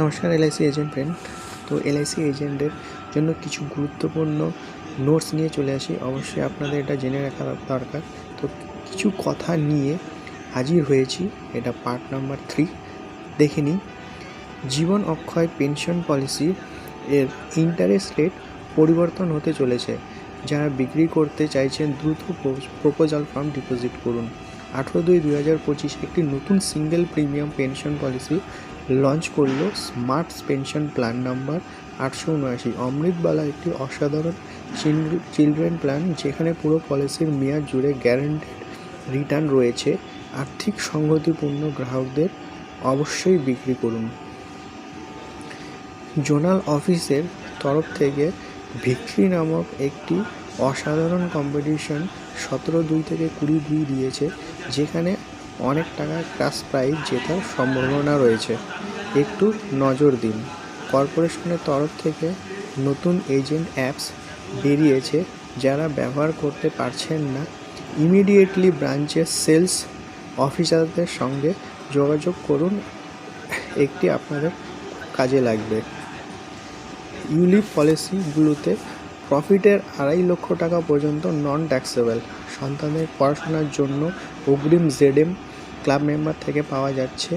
নমস্কার, LIC agent friend তো LIC এজেন্টের জন্য কিছু গুরুত্বপূর্ণ নোটস নিয়ে চলে আসি। অবশ্যই আপনাদের এটা জেনে রাখা দরকার। তো কিছু কথা নিয়ে হাজির হয়েছি। এটা পার্ট নাম্বার থ্রি দেখে নিই। জীবন অক্ষয় পেনশন পলিসি এর ইন্টারেস্ট রেট পরিবর্তন হতে চলেছে। যারা বিক্রি করতে চাইছেন, দ্রুত প্রপোজাল ফর্ম ডিপোজিট করুন। আঠেরো দুই দু হাজার পঁচিশে একটি নতুন single premium pension policy launch করল স্মার্ট পেনশন প্ল্যান নাম্বার আটশো উনআশি। অমৃতবালা একটি অসাধারণ চিলড্রেন প্ল্যান যেখানে পুরো পলিসির মেয়াদ জুড়ে গ্যারান্টেড রিটার্ন রয়েছে। আর্থিক সংগতিপূর্ণ গ্রাহকদের অবশ্যই বিক্রি করুন। জোনাল অফিসের তরফ থেকে ভিক্টরি নামক একটি অসাধারণ কম্পিটিশন সতেরো দুই থেকে কুড়ি দুই দিয়েছে, যেখানে অনেক টাকা ক্রাশ প্রাইজ জেতার সম্ভাবনা রয়েছে। একটু নজর দিন। কর্পোরেশনের তরফ থেকে নতুন এজেন্ট অ্যাপস বেরিয়েছে যারা ব্যবহার করতে পারছেন না। ইমিডিয়েটলি ব্রাঞ্চের সেলস অফিসারদের সঙ্গে যোগাযোগ করুন। একটি আপনাদের কাজে লাগবে। ইউলিপ পলিসিগুলোতে প্রফিটের আড়াই লক্ষ টাকা পর্যন্ত নন ট্যাক্সেবল সন্তানের পড়াশোনার জন্য অগ্রিম জেডএম ক্লাব মেম্বার থেকে পাওয়া যাচ্ছে।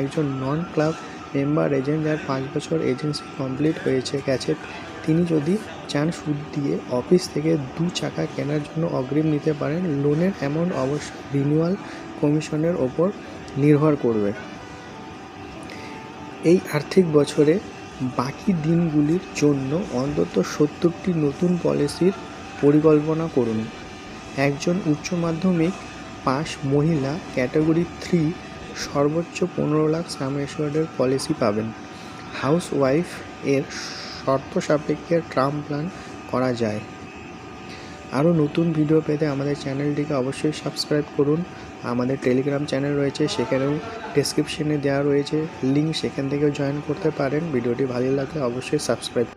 একজন নন ক্লাব মেম্বার এজেন্ট যার পাঁচ বছর এজেন্সি কমপ্লিট হয়েছে গেছে তিনি যদি চান সুদ দিয়ে অফিস থেকে দু চাকা কেনার জন্য অগ্রিম নিতে পারেন, লোনের অ্যামাউন্ট অবশ্য রিনিউয়াল কমিশনের ওপর নির্ভর করবে। এই আর্থিক বছরে বাকি দিনগুলির জন্য অন্তত সত্তরটি নতুন পলিসির পরিকল্পনা করুন। একজন উচ্চ মাধ্যমিক পাস মহিলা ক্যাটাগরি থ্রি সর্বোচ্চ পনেরো লাখ সাম এসিওর্ডের পলিসি পাবেন। হাউস ওয়াইফ এর শর্ত সাপেক্ষে ট্রাম প্ল্যান করা যায়। আরও নতুন ভিডিও পেতে আমাদের চ্যানেলটিকে অবশ্যই সাবস্ক্রাইব করুন। আমাদের টেলিগ্রাম চ্যানেল রয়েছে, সেখানেও ডেসক্রিপশনে দেওয়া রয়েছে। লিঙ্ক সেখান থেকেও জয়েন করতে পারেন। ভিডিওটি ভালো লাগলে অবশ্যই সাবস্ক্রাইব